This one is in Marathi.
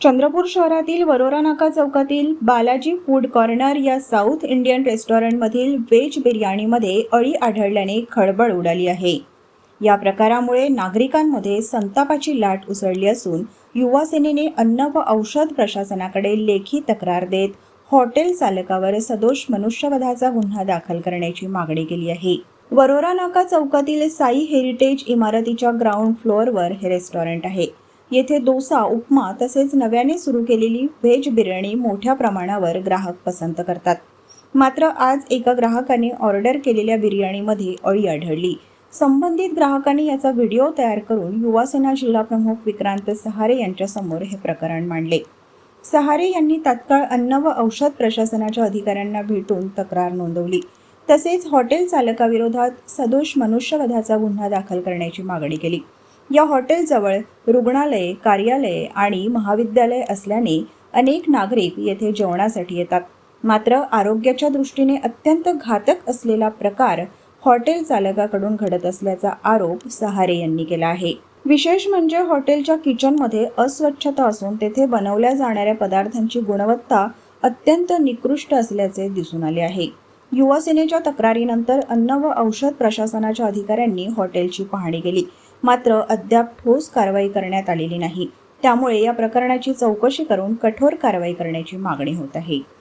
चंद्रपूर शहरातील वरोरा नाका चौकातील बालाजी फूड कॉर्नर या साऊथ इंडियन रेस्टॉरंटमधील व्हेज बिर्याणीमध्ये अळी आढळल्याने खळबळ उडाली आहे. या प्रकारामुळे नागरिकांमध्ये संतापाची लाट उसळली असून युवा सेनेने अन्न व औषध प्रशासनाकडे लेखी तक्रार देत हॉटेल चालकावर सदोष मनुष्यवधाचा गुन्हा दाखल करण्याची मागणी केली आहे. वरोरा नाका चौकातील साई हेरिटेज इमारतीच्या ग्राउंड फ्लोअरवर हे रेस्टॉरंट आहे. येथे डोसा उपमा तसेच नव्याने सुरू केलेली व्हेज बिर्याणी मोठ्या प्रमाणावर ग्राहक पसंत करतात. मात्र आज एका ग्राहकाने ऑर्डर केलेल्या बिर्याणीमध्ये अळी आढळली. संबंधित ग्राहकांनी याचा व्हिडिओ तयार करून युवासेना जिल्हाप्रमुख विक्रांत सहारे यांच्यासमोर हे प्रकरण मांडले. सहारे यांनी तात्काळ अन्न व औषध प्रशासनाच्या अधिकाऱ्यांना भेटून तक्रार नोंदवली. तसेच हॉटेल चालकाविरोधात सदोष मनुष्यवधाचा गुन्हा दाखल करण्याची मागणी केली. या हॉटेलजवळ रुग्णालये कार्यालये आणि महाविद्यालय असल्याने अनेक नागरिक येथे जेवणासाठी येतात. मात्र आरोग्याच्या दृष्टीने अत्यंत घातक असलेला प्रकार हॉटेल चालकाकडून घडत असल्याचा आरोप सहारे यांनी केला आहे. विशेष म्हणजे हॉटेलच्या किचनमध्ये अस्वच्छता असून तेथे बनवल्या जाणाऱ्या पदार्थांची गुणवत्ता अत्यंत निकृष्ट असल्याचे दिसून आले आहे. युवा सेनेच्या तक्रारीनंतर अन्न व औषध प्रशासनाच्या अधिकाऱ्यांनी हॉटेलची पाहणी केली. मात्र अद्याप ठोस कारवाई करण्यात आलेली नाही. त्यामुळे या प्रकरणाची चौकशी करून कठोर कारवाई करण्याची मागणी होत आहे.